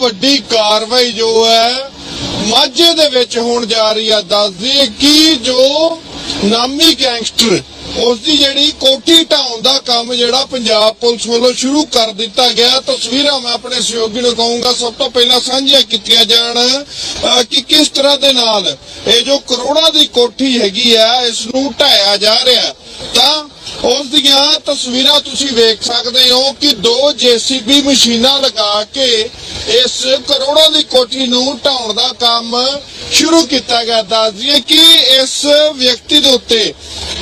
ਵੱਡੀ ਕਾਰਵਾਈ ਜੋ ਹੈ, ਮਾਝੇ ਦੇ ਵਿੱਚ ਹੋਣ ਜਾ ਰਹੀ ਆ ਦੱਸ ਕਿ ਜੋ ਨਾਮੀ ਗੈਂਗਸਟਰ ਉਸ ਦੀ ਜਿਹੜੀ ਕੋਠੀ ਢਾਉਣ ਦਾ ਕੰਮ ਜਿਹੜਾ ਪੰਜਾਬ ਪੁਲਿਸ ਵੱਲੋਂ ਸ਼ੁਰੂ ਕਰ ਦਿੱਤਾ ਗਿਆ, ਤਸਵੀਰਾਂ ਮੈਂ ਆਪਣੇ ਸਹਿਯੋਗੀ ਨੂੰ ਕਹੂੰਗਾ, ਸਭ ਤੋਂ ਪਹਿਲਾਂ ਸਾਂਝੀਆਂ ਕੀਤੀਆਂ ਜਾਣ ਕਿ ਕਿਸ ਤਰ੍ਹਾਂ ਦੇ ਨਾਲ ਇਹ ਜੋ ਕਰੋੜਾਂ ਦੀ ਕੋਠੀ ਹੈਗੀ ਆ, ਇਸ ਨੂੰ ਢਾਇਆ ਜਾ ਰਿਹਾ, ਤਾਂ ਉਸ ਦੀਆਂ ਤਸਵੀਰਾਂ ਤੁਸੀਂ ਵੇਖ ਸਕਦੇ ਹੋ ਕਿ ਦੋ ਜੀਸੀਬੀ ਮਸ਼ੀਨਾਂ ਲਗਾ ਕੇ ਇਸ ਕਰੋੜਾਂ ਦੀ ਕੋਠੀ ਨੂੰ ਢਾਉਣ ਦਾ ਕੰਮ ਸ਼ੁਰੂ ਕੀਤਾ ਗਿਆ। ਦੱਸ ਦਈਏ ਕਿ ਇਸ ਵਿਅਕਤੀ ਦੇ ਉੱਤੇ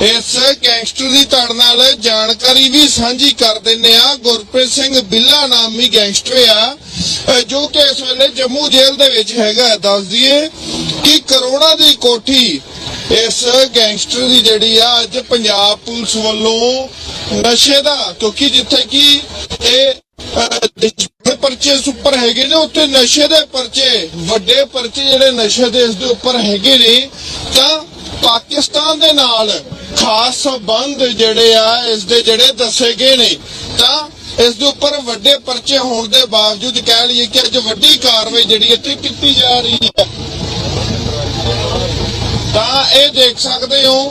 ਇਸ ਗੈਂਗਸਟਰ ਦੀ ਧੜ ਨਾਲ ਜਾਣਕਾਰੀ ਵੀ ਸਾਂਝੀ ਕਰ ਦਿੰਨੇ ਆ ਗੁਰਪ੍ਰੀਤ ਸਿੰਘ ਬਿੱਲਾ ਨਾਮੀ ਗੈਂਗਸਟਰ ਆ ਜੋ ਕਿ ਇਸ ਵੇਲੇ ਜੰਮੂ ਜੇਲ੍ਹ ਦੇ ਵਿੱਚ ਹੈਗਾ। ਦੱਸ ਦਈਏ ਕਿ ਕਰੋੜਾਂ ਦੀ ਕੋਠੀ ਇਸ ਗੈਂਗਸਟਰ ਦੀ ਜਿਹੜੀ ਆ ਅੱਜ ਪੰਜਾਬ ਪੁਲਿਸ ਵੱਲੋਂ ਨਸ਼ੇ ਦਾ ਕਿਉਂਕਿ ਜਿੱਥੇ ਕਿ ਇਹ ਅਹ, ਜਿਹੜੇ ਪਰਚੇ ਉੱਪਰ ਹੈਗੇ ਨੇ ਉੱਥੇ ਨਸ਼ੇ ਦੇ ਪਰਚੇ ਵੱਡੇ ਪਰਚੇ ਜਿਹੜੇ ਨਸ਼ੇ ਦੇ ਇਸ ਦੇ ਉੱਪਰ ਹੈਗੇ ਨੇ ਤਾਂ ਪਾਕਿਸਤਾਨ ਦੇ ਨਾਲ ਖਾਸ ਸੰਬੰਧ ਜਿਹੜੇ ਆ ਇਸ ਦੇ ਜਿਹੜੇ ਦੱਸੇ ਗਏ ਨੇ ਤਾਂ ਇਸ ਦੇ ਉੱਪਰ ਵੱਡੇ ਪਰਚੇ ਹੋਣ ਦੇ ਬਾਵਜੂਦ ਕਹਿ ਲਈਏ ਕਿ ਅੱਜ ਵੱਡੀ ਕਾਰਵਾਈ ਜਿਹੜੀ ਇੱਥੇ ਕੀਤੀ ਜਾ ਰਹੀ ਹੈ। ਤਾਂ ਇਹ ਦੇਖ ਸਕਦੇ ਹੋ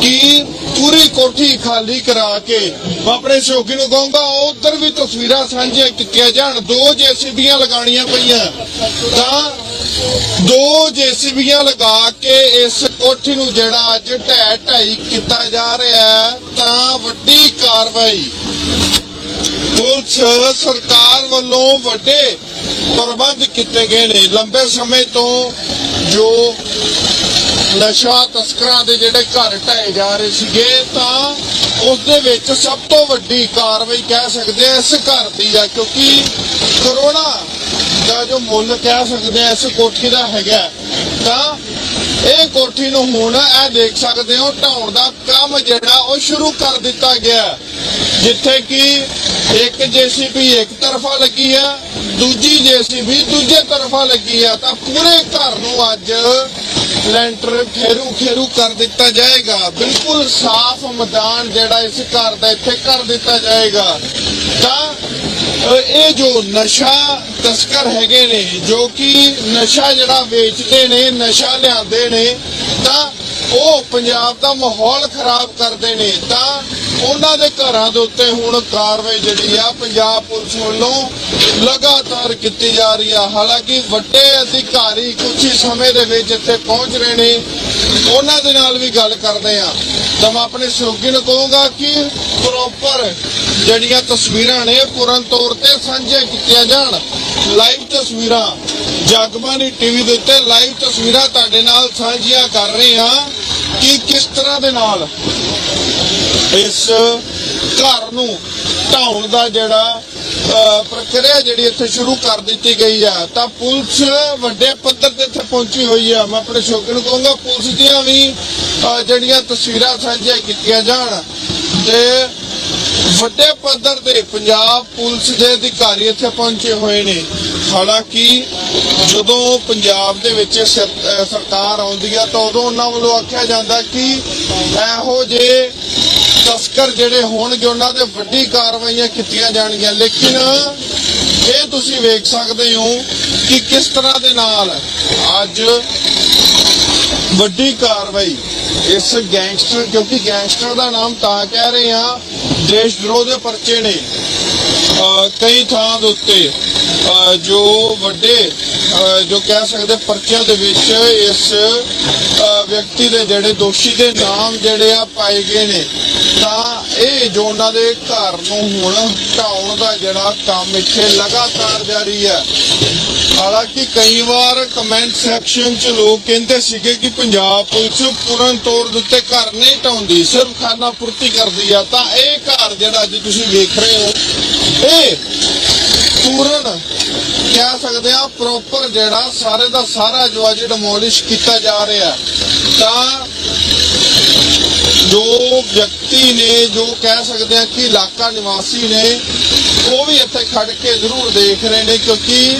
ਕਿ ਪੂਰੀ ਕੋਠੀ ਖਾਲੀ ਕਰਾ ਕੇ ਮੈਂ ਆਪਣੇ ਸ਼ੌਕੀ ਨੂੰ ਕਹੂੰਗਾ, ਉਧਰ ਵੀ ਤਸਵੀਰਾਂ ਸਾਂਝੀਆਂ ਕੀਤੀਆਂ ਜਾਣ, ਦੋ ਜੇਸੀਬੀਆਂ ਲਗਾਣੀਆਂ ਪਈਆਂ। ਤਾਂ ਦੋ ਜੇਸੀਬੀਆਂ ਲਗਾ ਕੇ ਇਸ ਕੋਠੀ ਨੂੰ ਜਿਹੜਾ ਅੱਜ ਢਹਿ ਢਾਈ ਕੀਤਾ ਜਾ ਰਿਹਾ ਹੈ, ਤਾਂ ਵੱਡੀ ਕਾਰਵਾਈ। ਪੁਲਿਸ ਸਰਕਾਰ ਵੱਲੋਂ ਵੱਡੇ ਪ੍ਰਬੰਧ ਕੀਤੇ ਗਏ ਨੇ। ਲੰਬੇ ਸਮੇਂ ਤੋਂ ਜੋ ਨਸ਼ਾ ਤਸਕਰਾਂ ਦੇ ਜਿਹੜੇ ਘਰ ਢਾਏ ਜਾ ਰਹੇ ਸੀਗੇ, ਤਾਂ ਉਸ ਦੇ ਵਿੱਚ ਸਭ ਤੋਂ ਵੱਡੀ ਕਾਰਵਾਈ ਕਹਿ ਸਕਦੇ ਆ ਇਸ ਘਰ ਦੀ ਆ ਕਿਉਂਕਿ ਕਰੋਨਾ ਦਾ ਜੋ ਮੁੱਲ ਕਹਿ ਸਕਦੇ ਆ ਇਸ ਕੋਠੀ ਦਾ ਹੈਗਾ। ਤਾਂ ਇਹ ਕੋਠੀ ਨੂੰ ਹੁਣ ਇਹ ਦੇਖ ਸਕਦੇ ਹੋ, ਢਾਉਣ ਦਾ ਕੰਮ ਜਿਹੜਾ ਉਹ ਸ਼ੁਰੂ ਕਰ ਦਿੱਤਾ ਗਿਆ। ਜਿੱਥੇ ਕਿ ਇੱਕ ਜੀਸੀਬੀ ਇੱਕ ਤਰਫਾ ਲੱਗੀ ਆ, ਦੂਜੀ ਜੀਸੀਬੀ ਦੂਜੇ ਤਰਫਾ ਲੱਗੀ ਆ, ਤਾਂ ਪੂਰੇ ਘਰ ਨੂੰ ਅੱਜ ਲੈਂਟਰ ਖੇਰੂ ਖੇਰੂ ਕਰ ਦਿੱਤਾ ਜਾਏਗਾ। ਬਿਲਕੁਲ ਸਾਫ਼ ਮੈਦਾਨ ਜਿਹੜਾ ਇਸ ਘਰ ਦਾ ਇੱਥੇ ਕਰ ਦਿੱਤਾ ਜਾਏਗਾ। ਤਾਂ ਇਹ ਜੋ ਨਸ਼ਾ ਤਸਕਰ ਹੈਗੇ ਨੇ, ਜੋ ਕਿ ਨਸ਼ਾ ਜਿਹੜਾ ਵੇਚਦੇ ਨੇ, ਨਸ਼ਾ ਲਿਆਉਂਦੇ ਨੇ, ਤਾਂ ਉਹ ਪੰਜਾਬ ਦਾ ਮਾਹੌਲ ਖਰਾਬ ਕਰਦੇ ਨੇ। ਤਾਂ ਉਹਨਾਂ ਦੇ ਘਰਾਂ ਦੇ ਉੱਤੇ ਹੁਣ ਕਾਰਵਾਈ ਜਿਹੜੀ ਆ ਪੰਜਾਬ ਪੁਲਿਸ ਵੱਲੋਂ ਲਗਾਤਾਰ ਕੀਤੀ ਜਾ ਰਹੀ ਆ। ਹਾਲਾਂਕਿ ਵੱਡੇ ਅਧਿਕਾਰੀ ਕੁਝ ਹੀ ਸਮੇਂ ਦੇ ਵਿੱਚ ਇੱਥੇ ਪਹੁੰਚ ਰਹੇ ਨੇ। ਉਹਨਾਂ ਦੇ ਨਾਲ ਵੀ ਗੱਲ ਕਰਦੇ ਆ। ਤਾਂ ਮੈਂ ਆਪਣੇ ਸਹਿਯੋਗੀ ਨੂੰ ਕਹੂੰਗਾ ਕਿ ਪ੍ਰੋਪਰ ਜਿਹੜੀਆਂ ਤਸਵੀਰਾਂ ਨੇ, ਪੂਰਨ ਤੌਰ ਤੇ ਸਾਂਝੀਆਂ ਕੀਤੀਆਂ ਜਾਣ। ਲਾਈਵ ਤਸਵੀਰਾਂ ਜਗਬਾਨੀ ਟੀਵੀ ਦੇ ਉੱਤੇ ਲਾਈਵ ਤਸਵੀਰਾਂ ਤੁਹਾਡੇ ਨਾਲ ਸਾਂਝੀਆਂ ਕਰ ਰਹੇ ਹਾਂ ਕਿ ਕਿਸ ਤਰ੍ਹਾਂ ਦੇ ਨਾਲ ਇਸ ਘਰ ਨੂੰ ਢਾਉਣ ਦਾ ਜਿਹੜਾ ਪ੍ਰਕਿਰਿਆ ਜਿਹੜੀ ਇੱਥੇ ਸ਼ੁਰੂ ਕਰ ਦਿੱਤੀ ਗਈ ਆ। ਤਾਂ ਪੁਲਿਸ ਵੱਡੇ ਪੱਧਰ ਤੇ ਇੱਥੇ ਪਹੁੰਚੀ ਹੋਈ ਆ। ਮੈਂ ਆਪਣੇ ਸ਼ੌਕ ਨੂੰ ਕਹੂੰਗਾ ਪੁਲਿਸ ਦੀਆਂ ਵੀ ਜਿਹੜੀਆਂ ਤਸਵੀਰਾਂ ਸਾਂਝੀਆਂ ਕੀਤੀਆਂ ਜਾਣ। ਤੇ ਵੱਡੇ ਪੱਧਰ ਤੇ ਪੰਜਾਬ ਪੁਲਿਸ ਦੇ ਅਧਿਕਾਰੀ ਇੱਥੇ ਪਹੁੰਚੇ ਹੋਏ ਨੇ। ਹਾਲਾਂਕਿ ਜਦੋਂ ਪੰਜਾਬ ਦੇ ਵਿੱਚ ਸਰਕਾਰ ਆਉਂਦੀ ਆ ਤਾਂ ਉਦੋਂ ਉਹਨਾਂ ਵੱਲੋਂ ਆਖਿਆ ਜਾਂਦਾ ਕਿ ਇਹੋ ਜਿਹੇ ਤਸਕਰ ਜਿਹੜੇ ਹੋਣਗੇ, ਉਹਨਾਂ ਦੇ ਵੱਡੀ ਕਾਰਵਾਈਆਂ ਕੀਤੀਆਂ ਜਾਣਗੀਆਂ। ਲੇਕਿਨ ਇਹ ਤੁਸੀਂ ਵੇਖ ਸਕਦੇ ਹੋ ਕਿ ਕਿਸ ਤਰ੍ਹਾਂ ਦੇ ਨਾਲ ਅੱਜ ਵੱਡੀ ਕਾਰਵਾਈ ਇਸ ਗੈਂਗਸਟਰ, ਕਿਉਂਕਿ ਗੈਂਗਸਟਰ ਦਾ ਨਾਮ ਤਾਂ ਕਹਿ ਰਹੇ ਆ ਦੇਸ਼ ਵਿਰੋਧ ਦੇ ਪਰਚੇ ਨੇ। ਕਈ ਥਾਂ ਦੇ ਉੱਤੇ ਜੋ ਵੱਡੇ ਜੋ ਕਹਿ ਸਕਦੇ ਪਰਚਿਆਂ ਦੇ ਵਿੱਚ ਇਸ ਵਿਅਕਤੀ ਦੇ ਜਿਹੜੇ ਦੋਸ਼ੀ ਦੇ ਨਾਮ ਜਿਹੜੇ ਆ ਪਾਏ ਗਏ ਨੇ। ਤਾਂ ਇਹ ਜੋ ਦੇ ਘਰ ਨੂੰ ਹੁਣ ਢਾਉਣ ਦਾ ਜਿਹੜਾ ਕੰਮ ਇੱਥੇ ਲਗਾਤਾਰ ਜਾਰੀ ਹੈ। ਹਾਲਾਂਕਿ ਕਈ ਵਾਰ ਕਮੈਂਟ ਸੈਕਸ਼ਨ 'ਚ ਲੋਕ ਕਹਿੰਦੇ ਸੀਗੇ ਕਿ ਪੰਜਾਬ ਪੁਲਿਸ ਪੂਰਨ ਤੌਰ ਉੱਤੇ ਘਰ ਨਹੀਂ ਢਾਉਂਦੀ, ਸਿਰਫ ਖਾਨਾ ਪੂਰਤੀ ਕਰਦੀ ਆ। ਤਾਂ ਇਹ ਘਰ ਜਿਹੜਾ ਅੱਜ ਤੁਸੀਂ ਵੇਖ ਰਹੇ ਹੋ, ਇਹ ਪੂਰਨ ਕਹਿ ਸਕਦੇ ਆ ਪ੍ਰੋਪਰ ਜਿਹੜਾ ਸਾਰੇ ਦਾ ਸਾਰਾ ਜੋ ਅੱਜ ਡਿਮੋਲਿਸ਼ ਕੀਤਾ ਜਾ ਰਿਹਾ। ਤਾਂ ਜੋ ਵਿਅਕਤੀ ਨੇ, ਜੋ ਕਹਿ ਸਕਦੇ ਆ ਕਿ ਇਲਾਕਾ ਨਿਵਾਸੀ ਨੇ, ਉਹ ਵੀ ਇੱਥੇ ਖੜ ਕੇ ਜ਼ਰੂਰ ਦੇਖ ਰਹੇ ਨੇ ਕਿਉਂਕਿ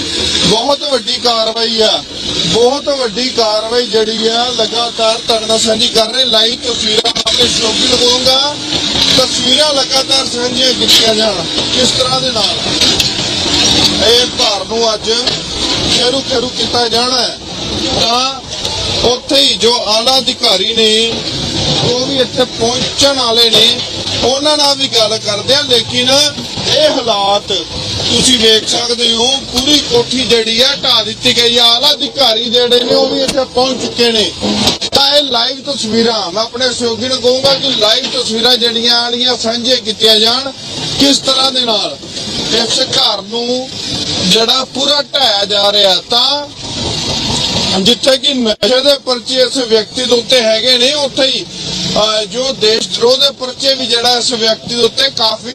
ਬਹੁਤ ਵੱਡੀ ਕਾਰਵਾਈ ਆ। ਬਹੁਤ ਵੱਡੀ ਕਾਰਵਾਈ ਜਿਹੜੀ ਆ, ਲਗਾਤਾਰ ਤੁਹਾਡੇ ਨਾਲ ਸਾਂਝੀ ਕਰ ਰਹੇ, ਲਾਈਵ ਤਸਵੀਰਾਂ ਆਪਣੇ ਸ਼ੌਕੀ ਲਗਾਉਂਗਾ। ਤਸਵੀਰਾਂ ਲਗਾਤਾਰ ਸਾਂਝੀਆਂ ਕੀਤੀਆਂ ਜਾਣ। ਕਿਸ ਤਰ੍ਹਾਂ ਦੇ ਨਾਲ? ਇਹ ਭਾਰ ਨੂੰ ਅੱਜ ਸ਼ੁਰੂ ਸ਼ੁਰੂ ਕੀਤਾ ਜਾਣਾ ਤਾਂ ਉੱਥੇ ਹੀ ਜੋ ਆਲਾ ਅਧਿਕਾਰੀ ਨੇ, ਉਹ ਵੀ ਇੱਥੇ ਪਹੁੰਚਣ ਵਾਲੇ ਨੇ, ਉਹਨਾਂ ਨਾਲ ਵੀ ਗੱਲ ਕਰਦੇ ਆ, ਲੇਕਿਨ ਇਹ ਹਾਲਾਤ ਤੁਸੀਂ ਵੇਖ ਸਕਦੇ ਹੋ, ਪੂਰੀ ਕੋਠੀ ਜਿਹੜੀ ਆ ਢਾ ਦਿੱਤੀ ਗਈ ਆ, ਆਲਾ ਅਧਿਕਾਰੀ ਜਿਹੜੇ ਨੇ, ਉਹ ਵੀ ਇੱਥੇ ਪਹੁੰਚ ਚੁੱਕੇ ਨੇ। ਤਾਂ ਇਹ ਲਾਈਵ ਤਸਵੀਰਾਂ, ਮੈਂ ਆਪਣੇ ਸਹਿਯੋਗੀ ਨੂੰ ਕਹੂੰਗਾ ਕਿ ਲਾਈਵ ਤਸਵੀਰਾਂ ਜਿਹੜੀਆਂ ਆਲੀਆਂ ਸਾਂਝੀਆਂ ਕੀਤੀਆਂ ਜਾਣ, ਕਿਸ ਤਰ੍ਹਾਂ ਦੇ ਨਾਲ? ਇਸ ਘਰ ਨੂੰ ਜਿਹੜਾ ਪੂਰਾ ਢਾਇਆ ਜਾ ਰਿਹਾ, ਤਾਂ ਜਿੱਥੇ ਕਿ ਨਸ਼ੇ ਦੇ ਪਰਚੇ ਇਸ ਵਿਅਕਤੀ ਦੇ ਉੱਤੇ ਹੈਗੇ ਨੇ। ਉੱਥੇ ਹੀ ਜੋ ਦੇਸ਼ ਧਰੋਹ ਦੇ ਪਰਚੇ ਵੀ ਜਿਹੜਾ ਇਸ ਵਿਅਕਤੀ ਦੇ ਉੱਤੇ ਕਾਫੀ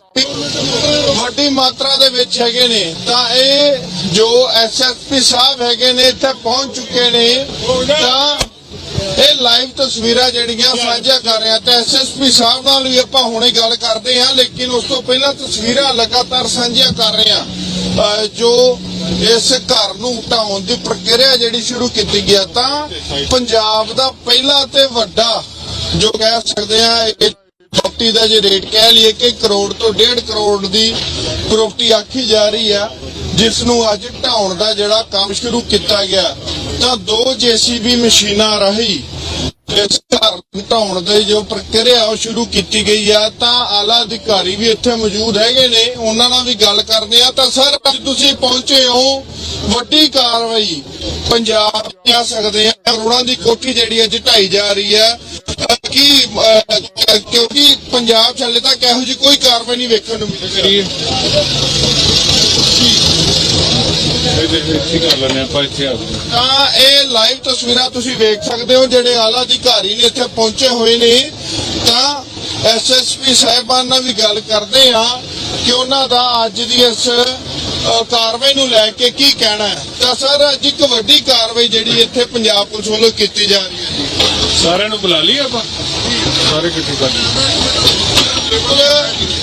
ਵੱਡੀ ਮਾਤਰਾ ਦੇ ਵਿੱਚ ਹੈਗੇ ਨੇ। ਤਾਂ ਇਹ ਜੋ ਐਸਐਸਪੀ ਸਾਹਿਬ ਹੈਗੇ ਨੇ, ਇੱਥੇ ਪਹੁੰਚ ਚੁੱਕੇ ਨੇ। ਤਾਂ ਇਹ ਲਾਈਵ ਤਸਵੀਰਾਂ ਜਿਹੜੀਆਂ ਸਾਂਝਾ ਕਰ ਰਿਹਾ। ਤੇ ਐਸਐਸਪੀ ਸਾਹਿਬ ਨਾਲ ਵੀ ਆਪਾਂ ਹੁਣੇ ਗੱਲ ਕਰਦੇ ਹਾਂ, ਲੇਕਿਨ ਉਸ ਤੋਂ ਪਹਿਲਾਂ ਤਸਵੀਰਾਂ ਲਗਾਤਾਰ ਸਾਂਝੀਆਂ ਕਰ ਰਹੇ ਹਾਂ। ਜੋ ਇਸ ਘਰ ਨੂੰ ਢਾਉਣ ਦੀ ਪ੍ਰਕਿਰਿਆ ਜਿਹੜੀ ਸ਼ੁਰੂ ਕੀਤੀ ਗਿਆ ਤਾਂ ਪੰਜਾਬ ਦਾ ਪਹਿਲਾ ਤੇ ਵੱਡਾ ਜੋ ਕਹਿ ਸਕਦੇ ਆ, ਇਹ ਪ੍ਰਾਪਰਟੀ ਦਾ ਜੇ ਰੇਟ ਕਹਿ ਲਈਏ ਕਿ ਕਰੋੜ ਤੋਂ 1.5 ਕਰੋੜ ਦੀ ਪ੍ਰਾਪਰਟੀ ਆਖੀ ਜਾ ਰਹੀ ਆ, ਜਿਸ ਨੂੰ ਅੱਜ ਢਾਉਣ ਦਾ ਜਿਹੜਾ ਕੰਮ ਸ਼ੁਰੂ ਕੀਤਾ ਗਿਆ, ਤਾਂ ਦੋ ਜੀਸੀਬੀ ਮਸ਼ੀਨਾਂ ਰਾਹੀਂ ਇਸ ਘਰ ਨੂੰ ਦੀ ਜੋ ਪ੍ਰਕਿਰਿਆ ਉਹ ਸ਼ੁਰੂ ਕੀਤੀ ਗਈ ਆ ਤਾਂ ਆਲਾ ਅਧਿਕਾਰੀ ਵੀ ਇੱਥੇ ਮੌਜੂਦ ਹੈਗੇ ਨੇ। ਉਹਨਾਂ ਨਾਲ ਵੀ ਗੱਲ ਕਰਦੇ ਆ। ਤਾਂ ਸਰ ਅੱਜ ਤੁਸੀਂ ਪਹੁੰਚੇ ਹੋ ਵੱਡੀ ਕਾਰਵਾਈ। ਪੰਜਾਬ ਜਾ ਸਕਦੇ ਆ। ਕਰੋੜਾਂ ਦੀ ਕੋਠੀ ਜਿਹੜੀ ਅੱਜ ਢਾਈ ਜਾ ਰਹੀ ਹੈ ਅਹ ਕੀ ਅਹ, ਕਿਉਂਕਿ ਪੰਜਾਬ 'ਚ ਤਾਂ ਕਿਹੋ ਇਹੋ ਜਿਹੀ ਕੋਈ ਕਾਰਵਾਈ ਨਹੀਂ ਵੇਖਣ ਨੂੰ ਮਿਲ। ਰਹੀ ਇੱਥੇ ਕਰ ਲੈਣੇ ਆਪਾਂ ਇੱਥੇ ਆ ਗਏ ਤਾਂ ਇਹ ਲਾਈਵ ਤਸਵੀਰਾਂ ਤੁਸੀਂ ਵੇਖ ਸਕਦੇ ਹੋ ਜਿਹੜੇ ਆਲਾ ਅਧਿਕਾਰੀ ਨੇ ਇੱਥੇ ਪਹੁੰਚੇ ਹੋਏ ਨੇ। ਤਾਂ ਐਸਐਸਪੀ ਸਾਹਿਬਾਨ ਨਾਲ ਵੀ ਗੱਲ ਕਰਦੇ ਆ ਕਿ ਉਹਨਾਂ ਦਾ ਅੱਜ ਦੀ ਇਸ ਕਾਰਵਾਈ ਨੂੰ ਲੈ ਕੇ ਕੀ ਕਹਿਣਾ ਹੈ। ਤਾਂ ਸਰ ਅੱਜ ਇੱਕ ਵੱਡੀ ਕਾਰਵਾਈ ਜਿਹੜੀ ਇੱਥੇ ਪੰਜਾਬ ਪੁਲਿਸ ਵੱਲੋਂ ਕੀਤੀ ਜਾ ਰਹੀ ਹੈ। ਸਾਰਿਆਂ ਨੂੰ ਬੁਲਾ ਲਈ ਆਪਾਂ? ਸਾਰੇ ਇਕੱਠੇ ਕਰ ਲਈ ਬਿਲਕੁਲ।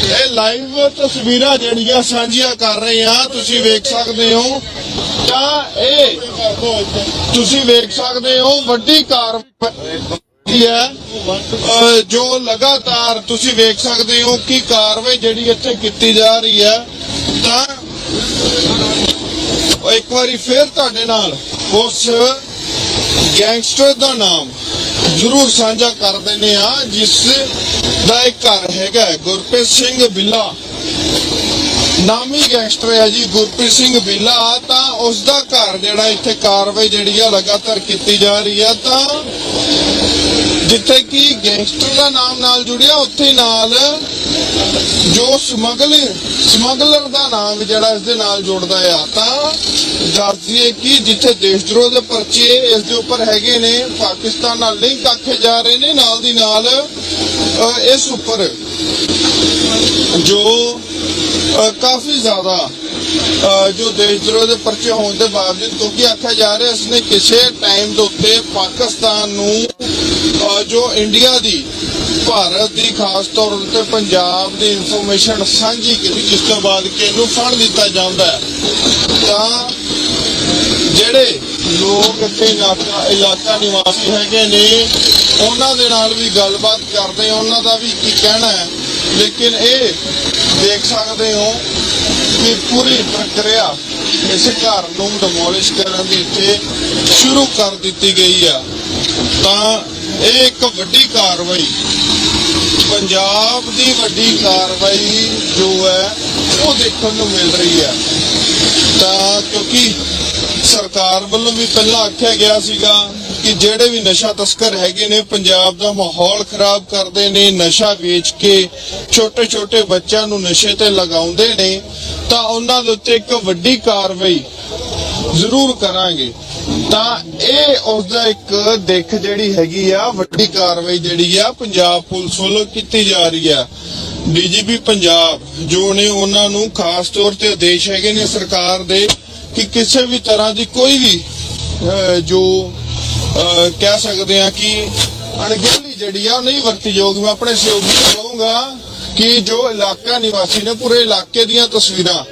ਇਹ ਲਾਈਵ ਤਸਵੀਰਾਂ ਜਿਹੜੀਆਂ ਸਾਂਝੀਆਂ ਕਰ ਰਹੇ ਆ ਤੁਸੀਂ ਵੇਖ ਸਕਦੇ ਹੋ। ਤਾਂ ਇਹ ਤੁਸੀਂ ਵੇਖ ਸਕਦੇ ਹੋ, ਵੱਡੀ ਕਾਰਵਾਈ ਹੈ ਜੋ ਲਗਾਤਾਰ ਤੁਸੀਂ ਵੇਖ ਸਕਦੇ ਹੋ ਕਿ ਕਾਰਵਾਈ ਜਿਹੜੀ ਇੱਥੇ ਕੀਤੀ ਜਾ ਰਹੀ ਹੈ। ਤਾਂ ਇੱਕ ਵਾਰੀ ਫੇਰ ਤੁਹਾਡੇ ਨਾਲ ਉਸ ਗੈਂਗਸਟਰ ਦਾ ਨਾਮ ਜ਼ਰੂਰ ਸਾਂਝਾ ਕਰ ਦਿੰਦੇ ਆ ਜਿਸ ਦਾ ਇੱਕ ਘਰ ਹੈਗਾ ਗੁਰਪ੍ਰੀਤ ਸਿੰਘ ਬਿੱਲਾ। ਨਾਮੀ ਗੈਂਗਸਟਰ ਹੈ ਜੀ, ਗੁਰਪ੍ਰੀਤ ਸਿੰਘ ਬਿੱਲਾ। ਤਾਂ ਉਸ ਦਾ ਘਰ ਜਿਹੜਾ ਇੱਥੇ ਕਾਰਵਾਈ ਜਿਹੜੀ ਆ ਲਗਾਤਾਰ ਕੀਤੀ ਜਾ ਰਹੀ ਆ, ਤਾਂ ਜਿੱਥੇ ਕਿ ਗੈਂਗਸਟਰ ਦਾ ਨਾਮ ਨਾਲ ਜੁੜਿਆ, ਉੱਥੇ ਨਾਲ ਜੋ ਸਮਗਲ ਸਮਗਲਰ ਦਾ ਨਾਮ ਜਿਹੜਾ ਇਸ ਦੇ ਨਾਲ ਜੁੜਦਾ ਆ, ਤਾਂ ਦੱਸ ਕਿ ਜਿੱਥੇ ਦੇਸ਼ਦਰੋਹ ਦੇ ਪਰਚੇ ਇਸ ਦੇ ਉੱਪਰ ਹੈਗੇ ਨੇ, ਪਾਕਿਸਤਾਨ ਨਾਲ ਲਿੰਕ ਆਖੇ ਜਾ ਰਹੇ ਨੇ, ਨਾਲ ਦੀ ਨਾਲ ਇਸ ਉੱਪਰ ਜੋ ਕਾਫੀ ਜ਼ਿਆਦਾ ਜੋ ਦੇਸ਼ਦਰੋਹ ਦੇ ਪਰਚੇ ਹੋਣ ਦੇ ਬਾਵਜੂਦ ਕਿਉਂਕਿ ਆਖਿਆ ਜਾ ਰਿਹਾ ਇਸਨੇ ਕਿਸੇ ਟਾਈਮ ਦੇ ਉੱਤੇ ਪਾਕਿਸਤਾਨ ਨੂੰ ਜੋ ਇੰਡੀਆ ਦੀ, ਭਾਰਤ ਦੀ ਖਾਸ ਤੌਰ ਉੱਤੇ ਪੰਜਾਬ ਦੀ ਇਨਫੋਰਮੇਸ਼ਨ ਸਾਂਝੀ ਕੀਤੀ, ਜਿਸ ਤੋਂ ਬਾਅਦ ਕਿ ਇਹਨੂੰ ਫੜ ਦਿੱਤਾ ਜਾਂਦਾ ਹੈ। ਤਾਂ ਜਿਹੜੇ ਲੋਕ ਇੱਥੇ ਇਲਾਕਾ ਇਲਾਕਾ ਨਿਵਾਸੀ ਹੈਗੇ ਨੇ, ਉਹਨਾਂ ਦੇ ਨਾਲ ਵੀ ਗੱਲਬਾਤ ਕਰਦੇ ਉਹਨਾਂ ਦਾ ਵੀ ਕੀ ਕਹਿਣਾ ਹੈ। ਲੇਕਿਨ ਇਹ ਦੇਖ ਸਕਦੇ ਹੋ ਕਿ ਪੂਰੀ ਪ੍ਰਕਿਰਿਆ ਇਸ ਘਰ ਨੂੰ ਡਿਮੋਲਿਸ਼ ਕਰਨ ਦੀ ਇੱਥੇ ਸ਼ੁਰੂ ਕਰ ਦਿੱਤੀ ਗਈ ਆ। ਤਾਂ ਇਹ ਇੱਕ ਵੱਡੀ ਕਾਰਵਾਈ, ਪੰਜਾਬ ਦੀ ਵੱਡੀ ਕਾਰਵਾਈ ਜੋ ਹੈ, ਉਹ ਦੇਖਣ ਨੂੰ ਮਿਲ ਰਹੀ ਹੈ ਤਾਂ ਕਿਉਂਕਿ ਸਰਕਾਰ ਵੱਲੋਂ ਵੀ ਪਹਿਲਾਂ ਆਖਿਆ ਗਿਆ ਸੀਗਾ ਕਿ ਜਿਹੜੇ ਵੀ ਨਸ਼ਾ ਤਸਕਰ ਹੈਗੇ ਨੇ, ਪੰਜਾਬ ਦਾ ਮਾਹੌਲ ਖਰਾਬ ਕਰਦੇ ਨੇ, ਨਸ਼ਾ ਵੇਚ ਕੇ ਛੋਟੇ ਛੋਟੇ ਬੱਚਿਆਂ ਨੂੰ ਨਸ਼ੇ ਤੇ ਲਗਾਉਂਦੇ ਨੇ, ਤਾਂ ਉਹਨਾਂ ਦੇ ਉੱਤੇ ਇੱਕ ਵੱਡੀ ਕਾਰਵਾਈ ਜ਼ਰੂਰ ਕਰਾਂਗੇ। ਤਾਂ ਇਹ ਉਸ ਦਾ ਇੱਕ ਦੇਖ ਜਿਹੜੀ ਹੈਗੀ ਆ, ਵੱਡੀ ਕਾਰਵਾਈ ਜਿਹੜੀ ਆ, ਪੰਜਾਬ ਪੁਲਿਸ ਵੱਲੋਂ ਕੀਤੀ ਜਾ ਰਹੀ ਆ। ਡੀਜੀਪੀ ਪੰਜਾਬ, ਜੋ ਨੇ ਉਹਨਾਂ ਨੂੰ ਖਾਸ ਤੌਰ ਤੇ ਆਦੇਸ਼ ਹੈਗੇ ਨੇ ਸਰਕਾਰ ਦੇ ਕਿ ਕਿਸੇ ਵੀ ਤਰ੍ਹਾਂ ਦੀ ਕੋਈ ਵੀ ਜੋ ਕਹਿ ਸਕਦੇ ਆ ਕਿ ਅਣਗਹਿਲੀ ਜਿਹੜੀ ਆ, ਉਹ ਨਹੀਂ ਵਰਤੀਯੋਗ ਮੈਂ ਆਪਣੇ ਸਹਿਯੋਗੀ ਨੂੰ ਕਹੂੰਗਾ ਕਿ ਜੋ ਇਲਾਕਾ ਨਿਵਾਸੀ ਨੇ, ਪੂਰੇ ਇਲਾਕੇ ਦੀਆਂ ਤਸਵੀਰਾਂ,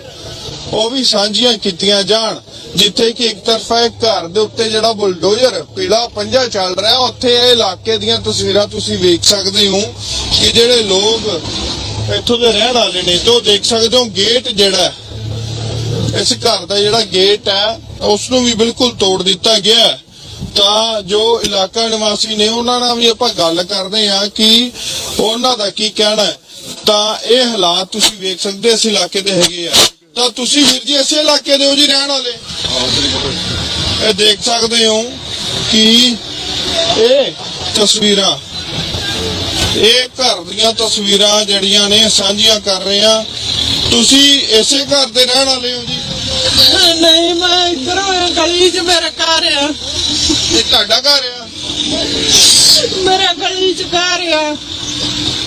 ਉਹ ਵੀ ਸਾਂਝੀਆਂ ਕੀਤੀਆਂ ਜਾਣ ਜਿੱਥੇ ਕਿ ਇੱਕ ਤਰਫਾ ਇੱਕ ਘਰ ਦੇ ਉੱਤੇ ਜਿਹੜਾ ਬੁਲਡੋਜ਼ਰ ਪੀਲਾ ਪੰਜਾ ਚੱਲ ਰਿਹਾ, ਉੱਥੇ ਇਹ ਇਲਾਕੇ ਦੀਆਂ ਤਸਵੀਰਾਂ ਤੁਸੀਂ ਵੇਖ ਸਕਦੇ ਹੋ ਕਿ ਜਿਹੜੇ ਲੋਕ ਇੱਥੋਂ ਦੇ ਰਹਿਣ ਵਾਲੇ ਨੇ ਜੋ ਦੇਖ ਸਕਦੇ ਹੋ ਗੇਟ ਜਿਹੜਾ ਇਸ ਘਰ ਦਾ ਜਿਹੜਾ ਗੇਟ ਹੈ, ਉਸ ਨੂੰ ਵੀ ਬਿਲਕੁਲ ਤੋੜ ਦਿੱਤਾ ਗਿਆ ਹੈ। ਤਾਂ ਜੋ ਇਲਾਕਾ ਨਿਵਾਸੀ ਨੇ ਉਹਨਾਂ ਨਾਲ ਵੀ ਆਪਾਂ ਗੱਲ ਕਰਦੇ ਹਾਂ ਕਿ ਉਹਨਾਂ ਦਾ ਕੀ ਕਹਿਣਾ ਹੈ। ਤਾਂ ਇਹ ਹਾਲਾਤ ਤੁਸੀਂ ਵੇਖ ਸਕਦੇ ਇਸ ਇਲਾਕੇ ਦੇ ਹੈਗੇ ਆ। ਤਾਂ ਤੁਸੀਂ ਵੀਰ ਜੀ ਇਸੇ ਇਲਾਕੇ ਦੇ ਹੋ ਜੀ ਰਹਿਣ ਵਾਲੇ? ਇਹ ਦੇਖ ਸਕਦੇ ਹੋ ਕਿ ਇਹ ਤਸਵੀਰਾਂ, ਇਹ ਘਰ ਦੀਆਂ ਤਸਵੀਰਾਂ ਜਿਹੜੀਆਂ ਨੇ ਸਾਂਝੀਆਂ ਕਰ ਰਹੇ ਆ ਤੁਸੀਂ ਇਸੇ ਘਰ ਦੇ ਰਹਿਣ ਵਾਲੇ ਹੋ ਜੀ? ਨਹੀਂ ਮੈਂ ਇੱਧਰ ਹੋਇਆ ਗਲੀ 'ਚ ਮੇਰਾ ਘਰ ਆ। ਇਹ ਤੁਹਾਡਾ ਘਰ ਆ? ਮੇਰਾ ਗਲੀ 'ਚ ਘਰ ਆ।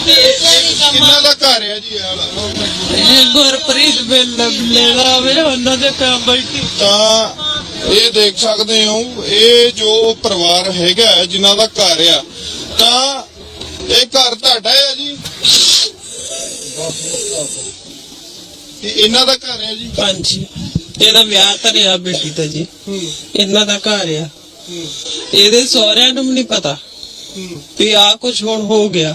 ਕਿੰਨਾ ਦਾ ਘਰ ਆ ਜੀ ਇਹ ਵਾਲਾ ਇਹ ਗੁਰਪ੍ਰੀਤ ਬਿੱਲ ਲੈਣਾ ਵੇ ਉਹਨਾਂ ਦੇ ਕੰਮ ਬੈਠੀ। ਤਾਂ ਇਹ ਦੇਖ ਸਕਦੇ ਹੋ ਇਹ ਜੋ ਪਰਿਵਾਰ ਹੈਗਾ ਜਿਨ੍ਹਾਂ ਦਾ ਘਰ ਆ ਤਾਂ ਇਹ ਘਰ ਤੁਹਾਡਾ ਹੈ ਜੀ? ਇਹ ਇਹਨਾਂ ਦਾ ਘਰ ਹੈ ਜੀ? ਹਾਂਜੀ। ਇਹਦਾ ਵਿਆਹ ਧਰਿਆ ਬੇਟੀ ਦਾ ਜੀ। ਇਹਨਾਂ ਦਾ ਘਰ ਆ। ਇਹਦੇ ਸਹੁਰਿਆਂ ਨੂੰ ਵੀ ਨਹੀਂ ਪਤਾ ਵੀ ਆ ਕੁਝ ਹੁਣ ਹੋ ਗਿਆ।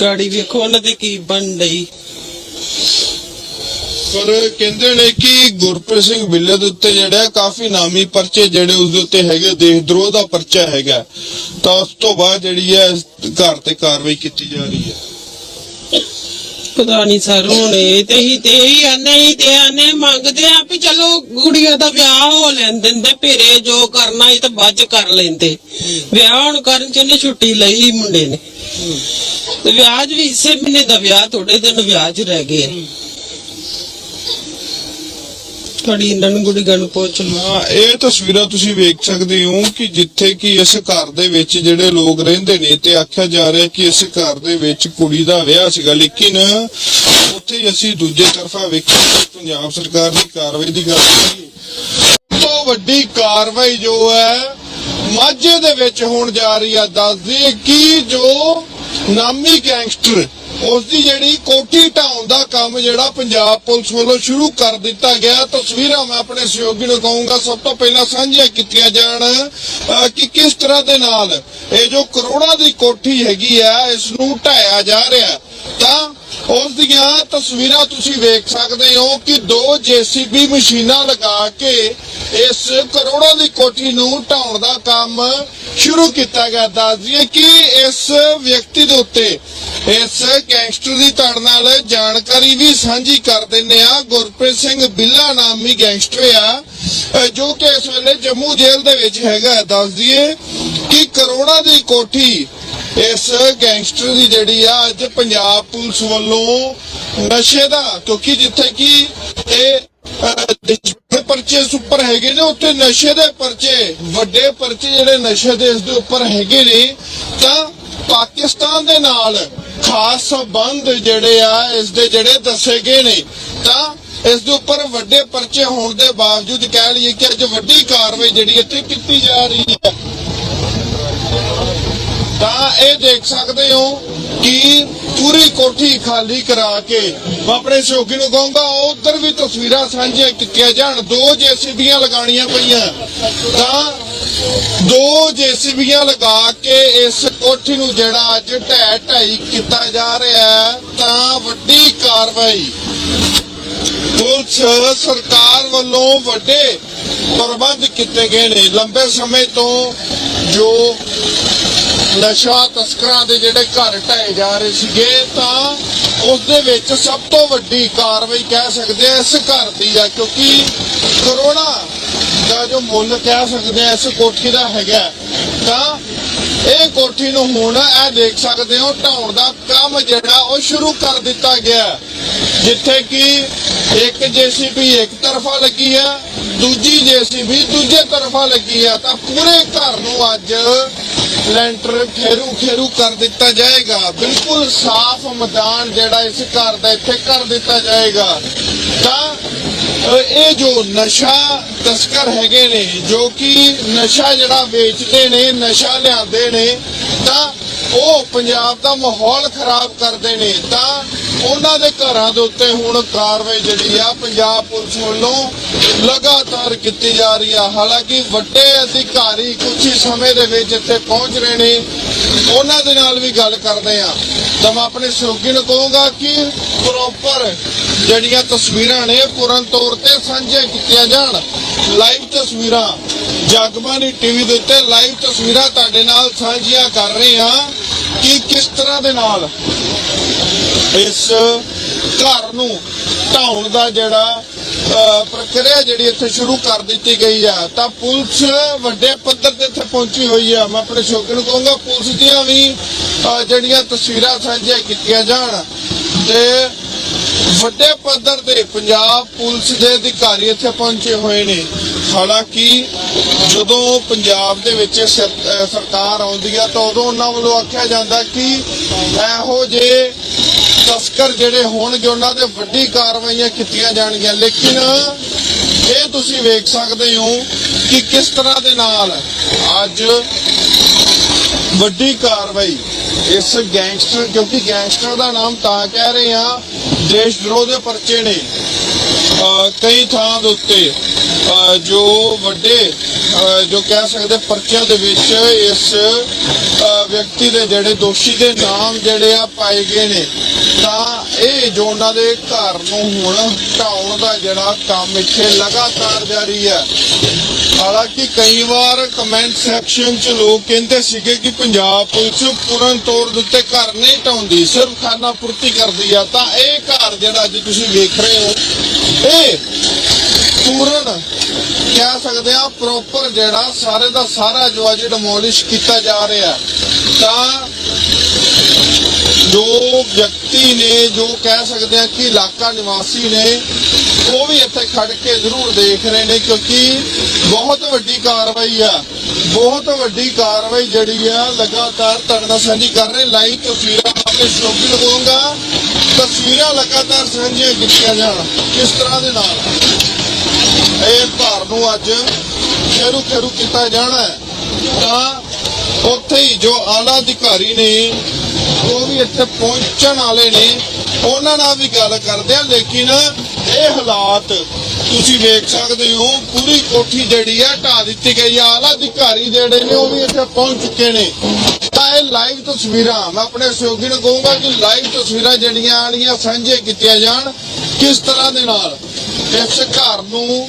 ਗਾੜੀ ਵੇਖੋ ਉਹਨਾਂ ਦੇ ਕੀ ਬਣ ਰਹੀ ਪਰ ਕਹਿੰਦੇ ਨੇ ਕਿ ਗੁਰਪ੍ਰੀਤ ਸਿੰਘ ਬਿੱਲੇ ਦੇ ਉੱਤੇ ਜਿਹੜਾ ਕਾਫੀ ਨਾਮੀ ਪਰਚੇ ਜਿਹੜੇ ਉਸ ਦੇ ਉੱਤੇ ਹੈਗੇ ਦੇਸ਼ ਦਰੋਹ ਦਾ ਪਰਚਾ ਹੈਗਾ ਤਾਂ ਉਸ ਤੋਂ ਬਾਅਦ ਜਿਹੜੀ ਹੈ ਘਰ ਤੇ ਕਾਰਵਾਈ ਕੀਤੀ ਜਾ ਰਹੀ ਹੈ। ਪਤਾ ਨਹੀਂ ਸਰ ਹੁਣ ਤੇ ਹੀ ਤੇ ਹੀ ਆਨੇ ਹੀ ਤੇ ਆਨੇ ਮੰਗਦੇ ਆ ਵੀ ਚਲੋ ਗੁੜੀਆ ਦਾ ਵਿਆਹ ਹੋ ਲੈਣ ਦਿੰਦੇ ਭੇਰੇ ਜੋ ਕਰਨਾ ਇਹ ਤਾਂ ਬਾਅਦ ਚ ਕਰ ਲੈਂਦੇ। ਵਿਆਹ ਹੁਣ ਕਰਨ ਚ ਉਹਨੇ ਛੁੱਟੀ ਲਈ ਮੁੰਡੇ ਨੇ। ਤੇ ਵਿਆਜ ਵੀ ਇਸੇ ਮਹੀਨੇ ਦਾ ਵਿਆਹ ਥੋੜੇ ਦਿਨ ਵਿਆਹ ਚ ਰਹਿ ਗਏ। ਆ। ਥੋੜੀ ਇਹਨਾਂ ਨੂੰ ਗੁੜੀਆ ਲਓ ਹਾਂ, ਇਹ ਤਸਵੀਰਾਂ ਤੁਸੀਂ ਵੇਖ ਸਕਦੇ ਹੋ ਕਿ ਜਿੱਥੇ ਕਿ ਇਸ ਘਰ ਦੇ ਵਿੱਚ ਜਿਹੜੇ ਲੋਕ ਰਹਿੰਦੇ ਨੇ ਤੇ ਆਖਿਆ ਜਾ ਰਿਹਾ ਕਿ ਇਸ ਘਰ ਦੇ ਵਿੱਚ ਕੁੜੀ ਦਾ ਵਿਆਹ ਸੀਗਾ। ਲੇਕਿਨ ਉੱਥੇ ਅਸੀਂ ਦੂਜੇ ਤਰਫਾ ਵੇਖਿਆ ਪੰਜਾਬ ਸਰਕਾਰ ਦੀ ਕਾਰਵਾਈ ਦੀ ਗੱਲ ਕਰੀਏ ਸਭ ਤੋਂ ਵੱਡੀ ਕਾਰਵਾਈ ਜੋ ਹੈ, ਮਾਝੇ ਦੇ ਵਿੱਚ ਹੋਣ ਜਾ ਰਹੀ ਆ ਦੱਸਦੀ ਕਿ ਜੋ ਨਾਮੀ ਗੈਂਗਸਟਰ ਉਸ ਦੀ ਜਿਹੜੀ ਕੋਠੀ ਢਾਉਣ ਦਾ ਕੰਮ ਜਿਹੜਾ ਪੰਜਾਬ ਪੁਲਿਸ ਵੱਲੋਂ ਸ਼ੁਰੂ ਕਰ ਦਿੱਤਾ ਗਿਆ, ਤਸਵੀਰਾਂ ਮੈਂ ਆਪਣੇ ਸਹਿਯੋਗੀ ਨੂੰ ਕਹੂੰਗਾ, ਸਭ ਤੋਂ ਪਹਿਲਾਂ ਸਾਂਝੀਆਂ ਕੀਤੀਆਂ ਜਾਣ ਕਿ ਕਿਸ ਤਰ੍ਹਾਂ ਦੇ ਨਾਲ ਇਹ ਜੋ ਕਰੋੜਾਂ ਦੀ ਕੋਠੀ ਹੈਗੀ ਆ, ਇਸ ਨੂੰ ਢਾਇਆ ਜਾ ਰਿਹਾ। ਤਾਂ ਉਸ ਦੀਆਂ ਤਸਵੀਰਾਂ ਤੁਸੀਂ ਵੇਖ ਸਕਦੇ ਹੋ ਕਿ ਦੋ ਜੀਸੀਬੀ ਮਸ਼ੀਨਾਂ ਲਗਾ ਕੇ ਇਸ ਕਰੋੜਾਂ ਦੀ ਕੋਠੀ ਨੂੰ ਢਾਉਣ ਦਾ ਕੰਮ ਸ਼ੁਰੂ ਕੀਤਾ ਗਿਆ। ਦੱਸ ਦਈਏ ਕਿ ਇਸ ਵਿਅਕਤੀ ਦੇ ਉੱਤੇ ਇਸ ਗੈਂਗਸਟਰ ਦੀ ਧੜ ਨਾਲ ਜਾਣਕਾਰੀ ਵੀ ਸਾਂਝੀ ਕਰ ਦਿੰਨੇ ਆ ਗੁਰਪ੍ਰੀਤ ਸਿੰਘ ਬਿੱਲਾ ਨਾਮੀ ਗੈਂਗਸਟਰ ਆ ਜੋ ਕਿ ਇਸ ਵੇਲੇ ਜੰਮੂ ਜੇਲ੍ਹ ਦੇ ਵਿੱਚ ਹੈਗਾ। ਦੱਸ ਦਈਏ ਕਿ ਕਰੋੜਾਂ ਦੀ ਕੋਠੀ ਇਸ ਗੈਂਗਸਟਰ ਦੀ ਜਿਹੜੀ ਆ ਅੱਜ ਪੰਜਾਬ ਪੁਲਿਸ ਵੱਲੋਂ ਨਸ਼ੇ ਦਾ ਕਿਉਂਕਿ ਜਿੱਥੇ ਕਿ ਇਹ ਅਹ, ਪਰਚੇ ਉੱਪਰ ਹੈਗੇ ਨੇ ਉੱਤੇ ਨਸ਼ੇ ਦੇ ਪਰਚੇ ਵੱਡੇ ਪਰਚੇ ਜਿਹੜੇ ਨਸ਼ੇ ਦੇ ਇਸ ਦੇ ਉੱਪਰ ਹੈਗੇ ਨੇ ਤਾਂ ਪਾਕਿਸਤਾਨ ਦੇ ਨਾਲ ਖਾਸ ਸੰਬੰਧ ਜਿਹੜੇ ਆ ਇਸ ਦੇ ਜਿਹੜੇ ਦੱਸੇ ਗਏ ਨੇ ਤਾਂ ਇਸ ਦੇ ਉੱਪਰ ਵੱਡੇ ਪਰਚੇ ਹੋਣ ਦੇ ਬਾਵਜੂਦ ਕਹਿ ਲਈਏ ਕਿ ਅੱਜ ਵੱਡੀ ਕਾਰਵਾਈ ਜਿਹੜੀ ਇੱਥੇ ਕੀਤੀ ਜਾ ਰਹੀ ਹੈ। ਤਾਂ ਇਹ ਦੇਖ ਸਕਦੇ ਹੋ ਕਿ ਪੂਰੀ ਕੋਠੀ ਖਾਲੀ ਕਰਾ ਕੇ ਮੈਂ ਆਪਣੇ ਸਹਿਯੋਗੀ ਨੂੰ ਕਹੂੰਗਾ, ਉਧਰ ਵੀ ਤਸਵੀਰਾਂ ਸਾਂਝੀਆਂ ਕੀਤੀਆਂ ਜਾਣ, ਦੋ ਜੇਸੀਬੀਆਂ ਲਗਾਉਣੀਆਂ ਪਈਆਂ। ਤਾਂ ਦੋ ਜੇਸੀਬੀਆਂ ਲਗਾ ਕੇ ਇਸ ਕੋਠੀ ਨੂੰ ਜਿਹੜਾ ਅੱਜ ਢਹਿ ਢਾਈ ਕੀਤਾ ਜਾ ਰਿਹਾ ਤਾਂ ਵੱਡੀ ਕਾਰਵਾਈ। ਪੁਲਿਸ ਸਰਕਾਰ ਵੱਲੋਂ ਵੱਡੇ ਪ੍ਰਬੰਧ ਕੀਤੇ ਗਏ ਨੇ। ਲੰਬੇ ਸਮੇਂ ਤੋਂ ਜੋ ਨਸ਼ਾ ਤਸਕਰਾਂ ਦੇ ਜਿਹੜੇ ਘਰ ਢਾਏ ਜਾ ਰਹੇ ਸੀਗੇ ਤਾਂ ਉਸ ਦੇ ਵਿੱਚ ਸਭ ਤੋਂ ਵੱਡੀ ਕਾਰਵਾਈ ਕਹਿ ਸਕਦੇ ਆ ਇਸ ਘਰ ਦੀ ਆ, ਕਿਉਂਕਿ ਕਰੋਨਾ ਦਾ ਜੋ ਮੁੱਲ ਕਹਿ ਸਕਦੇ ਆ ਇਸ ਕੋਠੀ ਦਾ ਹੈਗਾ ਤਾਂ ਇਹ ਕੋਠੀ ਨੂੰ ਹੁਣ ਇਹ ਦੇਖ ਸਕਦੇ ਹੋ ਢਾਉਣ ਦਾ ਕੰਮ ਜਿਹੜਾ ਉਹ ਸ਼ੁਰੂ ਕਰ ਦਿੱਤਾ ਗਿਆ ਜਿੱਥੇ ਕਿ ਇੱਕ ਜੀਸੀਬੀ ਇੱਕ ਤਰਫਾ ਲੱਗੀ ਆ ਦੂਜੀ ਜੀਸੀਬੀ ਦੂਜੇ ਤਰਫਾ ਲੱਗੀ ਆ ਤਾਂ ਪੂਰੇ ਘਰ ਨੂੰ ਅੱਜ ਲੈਂਟਰ ਖੇਰੂ ਖੇਰੂ ਕਰ ਦਿੱਤਾ ਜਾਏਗਾ। ਬਿਲਕੁਲ ਸਾਫ਼ ਮੈਦਾਨ ਜਿਹੜਾ ਇਸ ਘਰ ਦਾ ਇੱਥੇ ਕਰ ਦਿੱਤਾ ਜਾਏਗਾ। ਤਾਂ ਇਹ ਜੋ ਨਸ਼ਾ ਤਸਕਰ ਹੈਗੇ ਨੇ, ਜੋ ਕਿ ਨਸ਼ਾ ਜਿਹੜਾ ਵੇਚਦੇ ਨੇ, ਨਸ਼ਾ ਲਿਆਉਂਦੇ ਨੇ, ਤਾਂ ਉਹ ਪੰਜਾਬ ਦਾ ਮਾਹੌਲ ਖਰਾਬ ਕਰਦੇ ਨੇ। ਤਾਂ ਉਹਨਾਂ ਦੇ ਘਰਾਂ ਦੇ ਉੱਤੇ ਹੁਣ ਕਾਰਵਾਈ ਜਿਹੜੀ ਆ ਪੰਜਾਬ ਪੁਲਿਸ ਵੱਲੋਂ ਲਗਾਤਾਰ ਕੀਤੀ ਜਾ ਰਹੀ ਆ। ਹਾਲਾਂਕਿ ਵੱਡੇ ਅਧਿਕਾਰੀ ਕੁਝ ਹੀ ਸਮੇਂ ਦੇ ਵਿੱਚ ਇੱਥੇ ਪਹੁੰਚ ਰਹੇ ਨੇ। ਉਹਨਾਂ ਦੇ ਨਾਲ ਵੀ ਗੱਲ ਕਰਦੇ ਆ। ਤਾਂ ਮੈਂ ਆਪਣੇ ਸਹਿਯੋਗੀ ਨੂੰ ਕਹੂੰਗਾ ਕਿ ਪ੍ਰੋਪਰ ਜਿਹੜੀਆਂ ਤਸਵੀਰਾਂ ਨੇ, ਪੂਰਨ ਤੌਰ ਤੇ ਸਾਂਝੀਆਂ ਕੀਤੀਆਂ ਜਾਣ। ਲਾਈਵ ਤਸਵੀਰਾਂ ਜਗਬਾਨੀ ਟੀਵੀ ਦੇ ਉੱਤੇ ਲਾਈਵ ਤਸਵੀਰਾਂ ਤੁਹਾਡੇ ਨਾਲ ਸਾਂਝੀਆਂ ਕਰ ਰਹੇ ਹਾਂ। ਕਿ ਕਿਸ ਤਰ੍ਹਾਂ ਦੇ ਨਾਲ ਇਸ ਘਰ ਨੂੰ ਢਾਉਣ ਦਾ ਜਿਹੜਾ ਪ੍ਰਕਿਰਿਆ ਜਿਹੜੀ ਇੱਥੇ ਸ਼ੁਰੂ ਕਰ ਦਿੱਤੀ ਗਈ ਆ? ਤਾਂ ਪੁਲਿਸ ਵੱਡੇ ਪੱਧਰ ਤੇ ਇੱਥੇ ਪਹੁੰਚੀ ਹੋਈ ਆ। ਮੈਂ ਆਪਣੇ ਸ਼ੌਕ ਨੂੰ ਕਹੂੰਗਾ ਪੁਲਿਸ ਦੀਆਂ ਵੀ ਜਿਹੜੀਆਂ ਤਸਵੀਰਾਂ ਸਾਂਝੀਆਂ ਕੀਤੀਆਂ ਜਾਣ। ਤੇ ਵੱਡੇ ਪੱਧਰ ਤੇ ਪੰਜਾਬ ਪੁਲਿਸ ਦੇ ਅਧਿਕਾਰੀ ਇੱਥੇ ਪਹੁੰਚੇ ਹੋਏ ਨੇ। ਹਾਲਾਂਕਿ ਜਦੋਂ ਪੰਜਾਬ ਦੇ ਵਿੱਚ ਸਰਕਾਰ ਆਉਂਦੀ ਆ ਤਾਂ ਉਦੋਂ ਉਹਨਾਂ ਵੱਲੋਂ ਆਖਿਆ ਜਾਂਦਾ ਕਿ ਇਹੋ ਜਿਹੇ ਤਸਕਰ ਜਿਹੜੇ ਹੋਣਗੇ, ਉਹਨਾਂ ਤੇ ਵੱਡੀ ਕਾਰਵਾਈਆਂ ਕੀਤੀਆਂ ਜਾਣਗੀਆਂ। ਲੇਕਿਨ ਇਹ ਤੁਸੀਂ ਵੇਖ ਸਕਦੇ ਹੋ ਕਿ ਕਿਸ ਤਰ੍ਹਾਂ ਦੇ ਨਾਲ ਅੱਜ ਵੱਡੀ ਕਾਰਵਾਈ ਇਸ ਗੈਂਗਸਟਰ ਕਿਉਂਕਿ ਗੈਂਗਸਟਰ ਦਾ ਨਾਮ ਤਾਂ ਕਹਿ ਰਹੇ ਆ ਦੇਸ਼ ਵਿਰੋਧ ਦੇ ਪਰਚੇ ਨੇ ਕਈ ਥਾਂ ਦੇ ਉੱਤੇ। ਜੋ ਵੱਡੇ ਜੋ ਕਹਿ ਸਕਦੇ ਪਰਚਿਆਂ ਦੇ ਵਿੱਚ ਇਸ ਵਿਅਕਤੀ ਦੇ ਜਿਹੜੇ ਦੋਸ਼ੀ ਦੇ ਨਾਮ ਜਿਹੜੇ ਆ ਪਾਏ ਗਏ ਨੇ, ਤਾਂ ਇਹ ਜੋ ਉਹਨਾਂ ਦੇ ਘਰ ਨੂੰ ਹੁਣ ਢਾਉਣ ਦਾ ਜਿਹੜਾ ਕੰਮ ਇੱਥੇ ਲਗਾਤਾਰ ਜਾਰੀ ਹੈ। ਹਾਲਾਂਕਿ ਕਈ ਵਾਰ ਕਮੈਂਟ ਸੈਕਸ਼ਨ 'ਚ ਲੋਕ ਕਹਿੰਦੇ ਸੀਗੇ ਕਿ ਪੰਜਾਬ ਪੁਲਿਸ ਪੂਰਨ ਤੌਰ ਦੇ ਉੱਤੇ ਘਰ ਨਹੀਂ ਢਾਉਂਦੀ, ਸਿਰਫ ਖਾਨਾ ਪੂਰਤੀ ਕਰਦੀ ਆ। ਤਾਂ ਇਹ ਘਰ ਜਿਹੜਾ ਅੱਜ ਤੁਸੀਂ ਵੇਖ ਰਹੇ ਹੋ, ਇਹ ਪੂਰਨ ਕਹਿ ਸਕਦੇ ਆ ਪ੍ਰੋਪਰ ਜਿਹੜਾ ਸਾਰੇ ਦਾ ਸਾਰਾ ਜੋ ਅੱਜ ਡਿਮੋਲਿਸ਼ ਕੀਤਾ ਜਾ ਰਿਹਾ ਤਾਂ ਜੋ ਵਿਅਕਤੀ ਨੇ ਜੋ ਕਹਿ ਸਕਦੇ ਆ ਕਿ ਇਲਾਕਾ ਨਿਵਾਸੀ ਨੇ, ਉਹ ਵੀ ਇੱਥੇ ਖੜ ਕੇ ਜ਼ਰੂਰ ਦੇਖ ਰਹੇ ਨੇ ਕਿਉਂਕਿ ਬਹੁਤ ਵੱਡੀ ਕਾਰਵਾਈ ਆ। ਬਹੁਤ ਵੱਡੀ ਕਾਰਵਾਈ ਜਿਹੜੀ ਆ, ਲਗਾਤਾਰ ਤੜਨਾ ਸਾਂਝੀ ਕਰ ਰਹੇ, ਲਾਈਵ ਤਸਵੀਰਾਂ ਆਪਣੇ ਸ਼ੌਕੀ ਲਗਾਉਂਗਾ ਤਸਵੀਰਾਂ ਲਗਾਤਾਰ ਸਾਂਝੀਆਂ ਕੀਤੀਆਂ ਜਾਣ, ਕਿਸ ਤਰ੍ਹਾਂ ਦੇ ਨਾਲ? ਇਹ ਘਰ ਨੂੰ ਅੱਜ ਖੇਰੂ ਖੇਰੂ ਕੀਤਾ ਜਾਣਾ ਹੈ। ਤਾਂ ਉੱਥੇ ਹੀ ਜੋ ਆਲਾ ਅਧਿਕਾਰੀ ਨੇ, ਉਹ ਵੀ ਇੱਥੇ ਪਹੁੰਚਣ ਵਾਲੇ ਨੇ, ਉਹਨਾਂ ਨਾਲ ਵੀ ਗੱਲ ਕਰਦੇ ਆ। ਲੇਕਿਨ ਇਹ ਹਾਲਾਤ ਤੁਸੀਂ ਵੇਖ ਸਕਦੇ ਹੋ, ਪੂਰੀ ਕੋਠੀ ਜਿਹੜੀ ਹੈ ਢਾ ਦਿੱਤੀ ਗਈ ਆ। ਆਲਾ ਅਧਿਕਾਰੀ ਜਿਹੜੇ ਨੇ, ਉਹ ਵੀ ਇੱਥੇ ਪਹੁੰਚ ਚੁੱਕੇ ਨੇ। ਤਾਂ ਇਹ ਲਾਈਵ ਤਸਵੀਰਾਂ, ਮੈਂ ਆਪਣੇ ਸਹਿਯੋਗੀ ਨੂੰ ਕਹੂੰਗਾ ਕਿ ਲਾਈਵ ਤਸਵੀਰਾਂ ਜਿਹੜੀਆਂ ਆਣੀਆਂ ਸਾਂਝੇ ਕੀਤੀਆਂ ਜਾਣ। ਕਿਸ ਤਰ੍ਹਾਂ ਦੇ ਨਾਲ? ਇਸ ਘਰ ਨੂੰ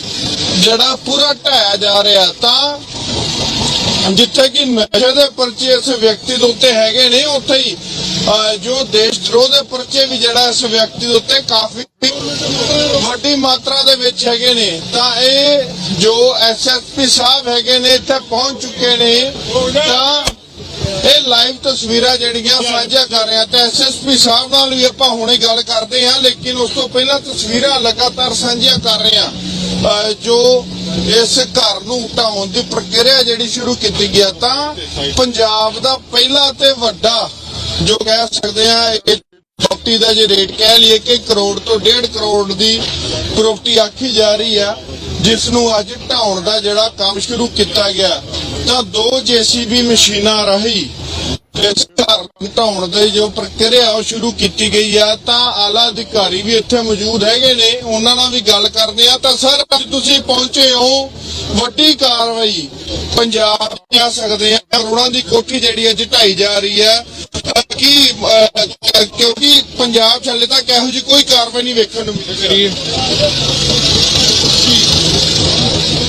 ਜਿਹੜਾ ਪੂਰਾ ਢਾਇਆ ਜਾ ਰਿਹਾ ਤਾਂ ਜਿੱਥੇ ਕਿ ਨਸ਼ੇ ਦੇ ਪਰਚੇ ਇਸ ਵਿਅਕਤੀ ਦੇ ਉੱਤੇ ਹੈਗੇ ਨੇ, ਉੱਥੇ ਹੀ ਜੋ ਦੇਸ਼ ਦਰੋਹ ਦੇ ਪਰਚੇ ਵੀ ਜਿਹੜਾ ਇਸ ਵਿਅਕਤੀ ਦੇ ਉੱਤੇ ਕਾਫੀ ਵੱਡੀ ਮਾਤਰਾ ਦੇ ਵਿੱਚ ਹੈਗੇ ਨੇ। ਤਾਂ ਇਹ ਜੋ ਐਸਐਸਪੀ ਸਾਹਿਬ ਹੈਗੇ ਨੇ, ਇੱਥੇ ਪਹੁੰਚ ਚੁੱਕੇ ਨੇ, ਤਾਂ ਇਹ ਲਾਈਵ ਤਸਵੀਰਾਂ ਜਿਹੜੀਆਂ ਸਾਂਝਾ ਕਰ ਰਿਹਾ ਤੇ ਐਸਐਸਪੀ ਸਾਹਿਬ ਨਾਲ ਵੀ ਆਪਾਂ ਹੁਣੇ ਗੱਲ ਕਰਦੇ ਹਾਂ, ਲੇਕਿਨ ਉਸ ਤੋਂ ਪਹਿਲਾਂ ਤਸਵੀਰਾਂ ਲਗਾਤਾਰ ਸਾਂਝੀਆਂ ਕਰ ਰਹੇ ਆ ਜੋ ਇਸ ਘਰ ਨੂੰ ਢਾਉਣ ਦੀ ਪ੍ਰਕਿਰਿਆ ਜਿਹੜੀ ਸ਼ੁਰੂ ਕੀਤੀ ਗਿਆ ਤਾਂ ਪੰਜਾਬ ਦਾ ਪਹਿਲਾ ਤੇ ਵੱਡਾ ਜੋ ਕਹਿ ਸਕਦੇ ਆ ਇਹ ਪ੍ਰਾਪਰਟੀ ਦਾ ਜੇ ਰੇਟ ਕਹਿ ਲਈਏ ਕਿ ਕਰੋੜ ਤੋਂ 1.5 ਕਰੋੜ ਦੀ ਪ੍ਰਾਪਰਟੀ ਆਖੀ ਜਾ ਰਹੀ ਆ। ਜਿਸ ਨੂੰ ਅੱਜ ਢਾਉਣ ਦਾ ਜਿਹੜਾ ਕੰਮ ਸ਼ੁਰੂ ਕੀਤਾ ਗਿਆ ਤਾਂ ਦੋ ਜੀਸੀਬੀ ਮਸ਼ੀਨਾਂ ਰਾਹੀਂ ਇਸ ਘਰ ਢਾਉਣ ਦੀ ਜੋ ਪ੍ਰਕਿਰਿਆ ਉਹ ਸ਼ੁਰੂ ਕੀਤੀ ਗਈ ਆ ਤਾਂ ਆਲਾ ਅਧਿਕਾਰੀ ਵੀ ਇੱਥੇ ਮੌਜੂਦ ਹੈਗੇ ਨੇ ਉਹਨਾਂ ਨਾਲ ਵੀ ਗੱਲ ਕਰਦੇ ਆ। ਤਾਂ ਸਰ ਅੱਜ ਤੁਸੀਂ ਪਹੁੰਚੇ ਹੋ ਵੱਡੀ ਕਾਰਵਾਈ ਪੰਜਾਬ ਦੀ ਕਹਿ ਸਕਦੇ ਆ ਕਰੋੜਾਂ ਦੀ ਕੋਠੀ ਜਿਹੜੀ ਅੱਜ ਢਾਈ ਜਾ ਰਹੀ ਹੈ ਅਹ ਕੀ ਅਹ, ਕਿਉਂਕਿ ਪੰਜਾਬ ਚੱਲੇ ਤੱਕ ਇਹੋ ਜਿਹੀ ਕੋਈ ਕਾਰਵਾਈ ਨਹੀਂ ਵੇਖਣ ਨੂੰ ਮਿਲ। ਕਰੀਏ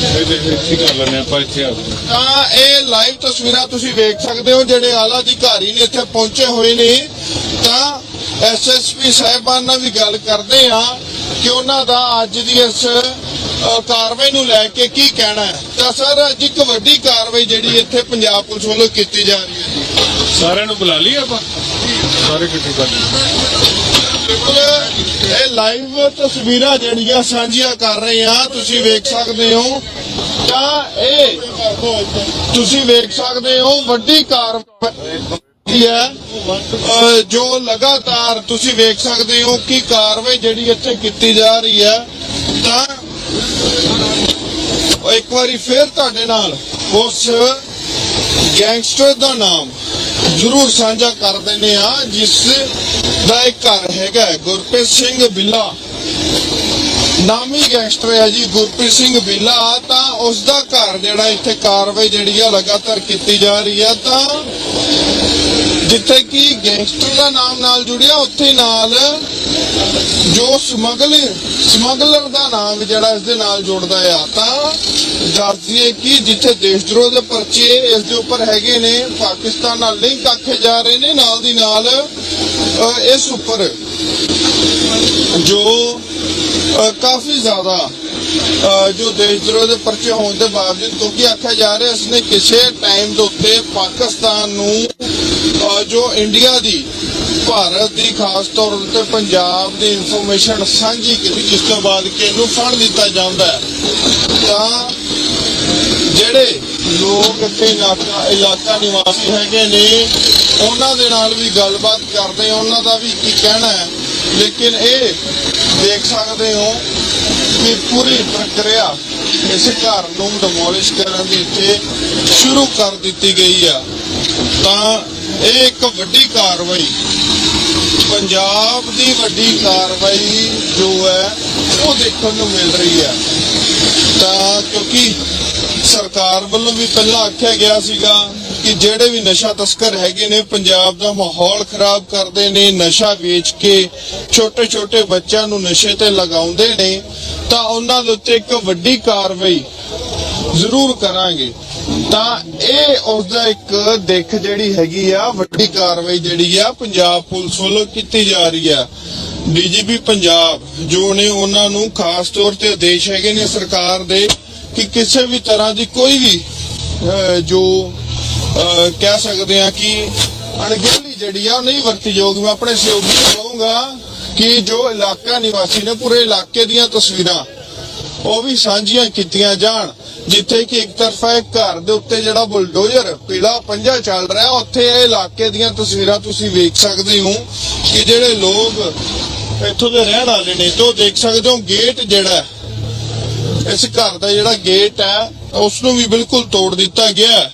ਇਹਦੇ ਵਿੱਚ ਹੀ ਕਰ ਲੈਣੇ ਆਪਾਂ ਇੱਥੇ ਆ ਜਾਓ। ਤਾਂ ਇਹ ਲਾਈਵ ਤਸਵੀਰਾਂ ਤੁਸੀਂ ਵੇਖ ਸਕਦੇ ਹੋ ਜਿਹੜੇ ਆਲਾ ਅਧਿਕਾਰੀ ਨੇ ਇੱਥੇ ਪਹੁੰਚੇ ਹੋਏ ਨੇ। ਤਾਂ ਐਸਐਸਪੀ ਸਾਹਿਬਾਨ ਨਾਲ ਵੀ ਗੱਲ ਕਰਦੇ ਆ ਕਿ ਉਹਨਾਂ ਦਾ ਅੱਜ ਦੀ ਇਸ ਅ, ਕਾਰਵਾਈ ਨੂੰ ਲੈ ਕੇ ਕੀ ਕਹਿਣਾ ਹੈ। ਤਾਂ ਸਰ ਅੱਜ ਇੱਕ ਵੱਡੀ ਕਾਰਵਾਈ ਜਿਹੜੀ ਇੱਥੇ ਪੰਜਾਬ ਪੁਲਿਸ ਵੱਲੋਂ ਕੀਤੀ ਜਾ ਰਹੀ ਹੈ ਜੀ। ਸਾਰਿਆਂ ਨੂੰ ਬੁਲਾ ਲਈ ਆਪਾਂ? ਸਾਰੇ ਇਕੱਠੇ ਕਰ ਲਾਈਵ ਤਸਵੀਰਾਂ ਜਿਹੜੀਆਂ ਸਾਂਝੀਆਂ ਕਰ ਰਹੇ ਆ ਤੁਸੀਂ ਵੇਖ ਸਕਦੇ ਹੋ। ਤਾਂ ਇਹ ਤੁਸੀਂ ਵੇਖ ਸਕਦੇ ਹੋ, ਵੱਡੀ ਕਾਰਵਾਈ ਹੈ। ਜੋ ਲਗਾਤਾਰ ਤੁਸੀਂ ਵੇਖ ਸਕਦੇ ਹੋ ਕਿ ਕਾਰਵਾਈ ਜਿਹੜੀ ਇੱਥੇ ਕੀਤੀ ਜਾ ਰਹੀ ਹੈ, ਤਾਂ ਇੱਕ ਵਾਰੀ ਫੇਰ ਤੁਹਾਡੇ ਨਾਲ ਉਸ ਗੈਂਗਸਟਰ ਦਾ ਨਾਮ ਜ਼ਰੂਰ ਸਾਂਝਾ ਕਰ ਦਿੰਦੇ ਆ ਜਿਸ ਦਾ ਇੱਕ ਘਰ ਹੈਗਾ ਗੁਰਪ੍ਰੀਤ ਸਿੰਘ ਬਿੱਲਾ। ਨਾਮੀ ਗੈਂਗਸਟਰ ਹੈ ਜੀ, ਗੁਰਪ੍ਰੀਤ ਸਿੰਘ ਬਿੱਲਾ। ਤਾਂ ਉਸ ਦਾ ਘਰ ਜਿਹੜਾ ਇੱਥੇ ਕਾਰਵਾਈ ਜਿਹੜੀ ਆ, ਲਗਾਤਾਰ ਕੀਤੀ ਜਾ ਰਹੀ ਆ। ਤਾਂ ਜਿੱਥੇ ਕਿ ਗੈਂਗਸਟਰ ਦਾ ਨਾਮ ਨਾਲ ਜੁੜਿਆ, ਉੱਥੇ ਨਾਲ ਜੋ ਸਮਗਲ, ਸਮਗਲਰ ਦਾ ਨਾਮ ਜਿਹੜਾ ਇਸ ਦੇ ਨਾਲ ਜੁੜਦਾ ਆ। ਤਾਂ ਦੱਸ ਦਈਏ ਕਿ ਜਿੱਥੇ ਦੇਸ਼ ਵਿਰੋਧ ਦੇ ਪਰਚੇ ਇਸ ਦੇ ਉੱਪਰ ਹੈਗੇ ਨੇ, ਪਾਕਿਸਤਾਨ ਨਾਲ ਲਿੰਕ ਆਖੇ ਜਾ ਰਹੇ ਨੇ, ਨਾਲ ਦੀ ਨਾਲ ਇਸ ਉੱਪਰ ਜੋ ਕਾਫੀ ਜ਼ਿਆਦਾ ਜੋ ਦੇਸ਼ ਦੇ ਪਰਚੇ ਹੋਣ ਦੇ ਬਾਵਜੂਦ ਕਿਉਂਕਿ ਆਖਿਆ ਜਾ ਰਿਹਾ ਇਸਨੇ ਕਿਸੇ ਟਾਈਮ ਦੇ ਉੱਤੇ ਪਾਕਿਸਤਾਨ ਨੂੰ ਜੋ ਇੰਡੀਆ ਦੀ, ਭਾਰਤ ਦੀ ਖਾਸ ਤੌਰ ਉੱਤੇ ਪੰਜਾਬ ਦੀ ਇਨਫੋਰਮੇਸ਼ਨ ਸਾਂਝੀ ਕੀਤੀ, ਜਿਸ ਤੋਂ ਬਾਅਦ ਕਿ ਇਹਨੂੰ ਫੜ ਦਿੱਤਾ ਜਾਂਦਾ ਹੈ, ਤਾਂ ਜਿਹੜੇ ਲੋਕ ਇੱਥੇ ਇਲਾਕਾ ਇਲਾਕਾ ਨਿਵਾਸੀ ਹੈਗੇ ਨੇ, ਉਹਨਾਂ ਦੇ ਨਾਲ ਵੀ ਗੱਲਬਾਤ ਕਰਦੇ ਹਾਂ, ਉਹਨਾਂ ਦਾ ਵੀ ਕੀ ਕਹਿਣਾ ਹੈ। ਲੇਕਿਨ ਇਹ ਦੇਖ ਸਕਦੇ ਹੋ ਕਿ ਪੂਰੀ ਪ੍ਰਕਿਰਿਆ ਇਸ ਘਰ ਨੂੰ ਡਿਮੋਲਿਸ਼ ਕਰਨ ਦੀ ਇੱਥੇ ਸ਼ੁਰੂ ਕਰ ਦਿੱਤੀ ਗਈ ਆ। ਤਾਂ ਇਹ ਇੱਕ ਵੱਡੀ ਕਾਰਵਾਈ, ਪੰਜਾਬ ਦੀ ਵੱਡੀ ਕਾਰਵਾਈ ਜੋ ਹੈ, ਉਹ ਦੇਖਣ ਨੂੰ ਮਿਲ ਰਹੀ ਹੈ ਤਾਂ ਕਿਉਂਕਿ ਸਰਕਾਰ ਵੱਲੋਂ ਵੀ ਪਹਿਲਾਂ ਆਖਿਆ ਗਿਆ ਸੀਗਾ ਕਿ ਜਿਹੜੇ ਵੀ ਨਸ਼ਾ ਤਸਕਰ ਹੈਗੇ ਨੇ, ਪੰਜਾਬ ਦਾ ਮਾਹੌਲ ਖਰਾਬ ਕਰਦੇ ਨੇ, ਨਸ਼ਾ ਵੇਚ ਕੇ ਛੋਟੇ ਛੋਟੇ ਬੱਚਿਆਂ ਨੂੰ ਨਸ਼ੇ ਤੇ ਲਗਾਉਂਦੇ ਨੇ, ਤਾਂ ਉਹਨਾਂ ਦੇ ਉੱਤੇ ਇੱਕ ਵੱਡੀ ਕਾਰਵਾਈ ਜ਼ਰੂਰ ਕਰਾਂਗੇ। ਤਾਂ ਇਹ ਉਸ ਦਾ ਇੱਕ ਦੇਖ ਜਿਹੜੀ ਹੈਗੀ ਆ, ਵੱਡੀ ਕਾਰਵਾਈ ਜਿਹੜੀ ਆ, ਪੰਜਾਬ ਪੁਲਿਸ ਵੱਲੋਂ ਕੀਤੀ ਜਾ ਰਹੀ ਆ। ਡੀਜੀਪੀ ਪੰਜਾਬ, ਜੋ ਨੇ ਉਹਨਾਂ ਨੂੰ ਖਾਸ ਤੌਰ ਤੇ ਆਦੇਸ਼ ਹੈਗੇ ਨੇ ਸਰਕਾਰ ਦੇ ਕਿ ਕਿਸੇ ਵੀ ਤਰ੍ਹਾਂ ਦੀ ਕੋਈ ਵੀ ਜੋ ਕਹਿ ਸਕਦੇ ਆ ਕਿ ਅਣਗਹਿਲੀ ਜਿਹੜੀ ਆ ਉਹ ਨਹੀਂ ਜਾਊਗੀ। ਮੈਂ ਆਪਣੇ ਸਹਿਯੋਗੀ ਨੂੰ ਕਹੂੰਗਾ ਕਿ ਜੋ ਇਲਾਕਾ ਨਿਵਾਸੀ ਨੇ, ਪੂਰੇ ਇਲਾਕੇ ਦੀਆਂ ਤਸਵੀਰਾਂ, ਉਹ ਵੀ ਸਾਂਝੀਆਂ ਕੀਤੀਆਂ ਜਾਣ। ਜਿੱਥੇ ਕਿ ਇੱਕ ਤਰਫਾ ਇੱਕ ਘਰ ਦੇ ਉੱਤੇ ਜਿਹੜਾ ਬੁਲਡੋਜ਼ਰ ਪੀਲਾ ਪੰਜਾ ਚੱਲ ਰਿਹਾ, ਉੱਥੇ ਇਹ ਇਲਾਕੇ ਦੀਆਂ ਤਸਵੀਰਾਂ ਤੁਸੀਂ ਵੇਖ ਸਕਦੇ ਹੋ ਕਿ ਜਿਹੜੇ ਲੋਕ ਇੱਥੋਂ ਦੇ ਰਹਿਣ ਵਾਲੇ ਨੇ, ਤੋਂ ਦੇਖ ਸਕਦੇ ਹੋ ਗੇਟ ਜਿਹੜਾ ਇਸ ਘਰ ਦਾ ਜਿਹੜਾ ਗੇਟ ਹੈ, ਉਸ ਨੂੰ ਵੀ ਬਿਲਕੁਲ ਤੋੜ ਦਿੱਤਾ ਗਿਆ ਹੈ।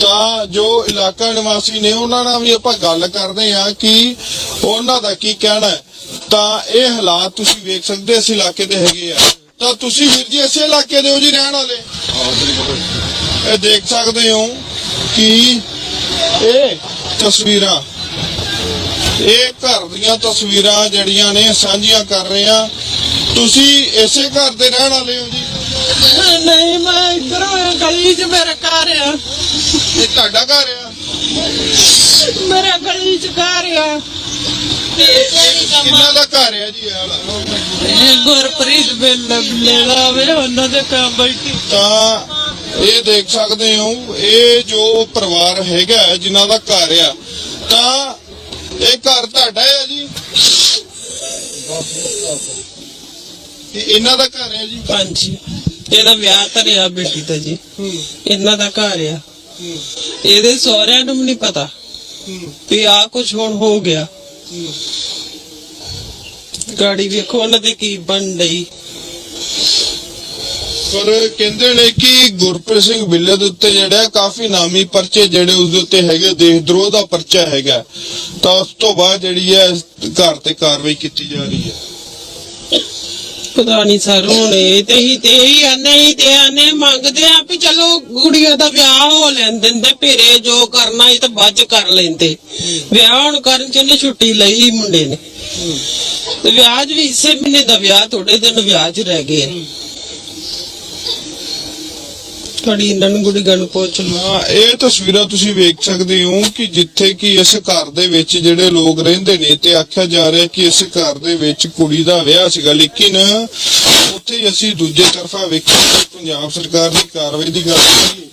ਤਾਂ ਜੋ ਇਲਾਕਾ ਨਿਵਾਸੀ ਨੇ ਉਹਨਾਂ ਨਾਲ ਵੀ ਆਪਾਂ ਗੱਲ ਕਰਦੇ ਹਾਂ ਕਿ ਉਹਨਾਂ ਦਾ ਕੀ ਕਹਿਣਾ ਹੈ। ਤਾਂ ਇਹ ਹਾਲਾਤ ਤੁਸੀਂ ਵੇਖ ਸਕਦੇ ਇਸ ਇਲਾਕੇ ਦੇ ਹੈਗੇ ਆ ਤਾਂ ਤੁਸੀਂ ਵੀਰ ਜੀ, ਇਸੇ ਇਲਾਕੇ ਦੇ ਹੋ ਜੀ, ਰਹਿਣ ਵਾਲੇ? ਇਹ ਦੇਖ ਸਕਦੇ ਹੋ ਕਿ ਇਹ ਤਸਵੀਰਾਂ, ਇਹ ਘਰ ਦੀਆਂ ਤਸਵੀਰਾਂ ਜਿਹੜੀਆਂ ਨੇ ਸਾਂਝੀਆਂ ਕਰ ਰਹੇ ਆ ਤੁਸੀਂ ਇਸੇ ਘਰ ਦੇ ਰਹਿਣ ਵਾਲੇ ਹੋ ਜੀ? ਨਹੀਂ ਮੈਂ ਇਧਰੋਂ ਗਲੀ 'ਚ ਮੇਰਾ ਘਰ ਆ। ਇਹ ਤੁਹਾਡਾ ਘਰ ਆ? ਮੇਰਾ ਗਲੀ 'ਚ ਘਰ ਆ। ਕਿੰਨਾ ਦਾ ਘਰ ਆ ਜੀ ਇਹ ਵਾਲਾ? ਇਹ ਗੁਰਪ੍ਰੀਤ ਬਿੱਲ ਲੈਣਾ ਵੇ ਉਹਨਾਂ ਦੇ ਕੰਮ ਬੈਠੀ। ਤਾਂ ਇਹ ਦੇਖ ਸਕਦੇ ਹੋ ਇਹ ਜੋ ਪਰਿਵਾਰ ਹੈਗਾ ਹੈ, ਜਿਨ੍ਹਾਂ ਦਾ ਘਰ ਆ ਤਾਂ ਇਹ ਘਰ ਤੁਹਾਡਾ ਹੈ ਜੀ? ਇਹਨਾਂ ਦਾ ਘਰ ਹੈ ਜੀ? ਹਾਂਜੀ। ਇਹਦਾ ਵਿਆਹ ਧਰਿਆ ਬੇਟੀ ਦਾ ਜੀ। ਇਹਨਾਂ ਦਾ ਘਰ ਆ। ਇਹਦੇ ਸਹੁਰਿਆਂ ਨੂੰ ਨਹੀਂ ਪਤਾ ਵੀ ਆ ਕੁਝ ਹੁਣ ਹੋ ਗਿਆ। ਗਾੜੀ ਵੇਖੋ ਉਹਨਾਂ ਦੇ ਕੀ ਬਣ ਡਈ ਪਰ ਕਹਿੰਦੇ ਨੇ ਕਿ ਗੁਰਪ੍ਰੀਤ ਸਿੰਘ ਬਿੱਲੇ ਦੇ ਉੱਤੇ ਜਿਹੜਾ ਕਾਫੀ ਨਾਮੀ ਪਰਚੇ ਜਿਹੜੇ ਉਸ ਦੇ ਉੱਤੇ ਹੈਗੇ, ਦੇਸ਼ ਦਰੋਹ ਦਾ ਪਰਚਾ ਹੈਗਾ। ਤਾਂ ਉਸ ਤੋਂ ਬਾਅਦ ਜਿਹੜੀ ਹੈ ਘਰ ਤੇ ਕਾਰਵਾਈ ਕੀਤੀ ਜਾ ਰਹੀ ਹੈ। ਪਤਾ ਨਹੀਂ ਸਰ ਹੁਣ ਤੇ ਹੀ ਤੇ ਹੀ ਆ, ਨਹੀਂ ਤੇ ਆਨੇ ਮੰਗਦੇ ਆ। ਵੀ ਚਲੋ ਗੁੜੀਆ ਦਾ ਵਿਆਹ ਹੋ ਲੈਂਦੇ ਦਿੰਦੇ ਭੇਰੇ ਜੋ ਕਰਨਾ ਇਹ ਤਾਂ ਬਾਅਦ ਕਰ ਲੈਂਦੇ। ਵਿਆਹ ਹੁਣ ਕਰਨ ਚ ਉਹਨੇ ਛੁੱਟੀ ਲਈ ਮੁੰਡੇ ਨੇ। ਤੇ ਵਿਆਹ 'ਚ ਵੀ ਇਸੇ ਮਹੀਨੇ ਦਾ ਵਿਆਹ ਥੋੜੇ ਦਿਨ ਵਿਆਹ 'ਚ ਰਹਿ ਗਏ ਆ। ਤੁਹਾਡੀ ਗਣ ਪੁੱਛ ਹਾਂ, ਇਹ ਤਸਵੀਰਾਂ ਤੁਸੀਂ ਵੇਖ ਸਕਦੇ ਹੋ ਕਿ ਜਿੱਥੇ ਕਿ ਇਸ ਘਰ ਦੇ ਵਿੱਚ ਜਿਹੜੇ ਲੋਕ ਰਹਿੰਦੇ ਨੇ ਤੇ ਆਖਿਆ ਜਾ ਰਿਹਾ ਕਿ ਇਸ ਘਰ ਦੇ ਵਿੱਚ ਕੁੜੀ ਦਾ ਵਿਆਹ ਸੀਗਾ ਲੇਕਿਨ ਉੱਥੇ ਅਸੀਂ ਦੂਜੇ ਤਰਫਾ ਵੇਖਿਆ ਕਿ ਪੰਜਾਬ ਸਰਕਾਰ ਦੀ ਕਾਰਵਾਈ ਦੀ ਗੱਲ ਕਰੀਏ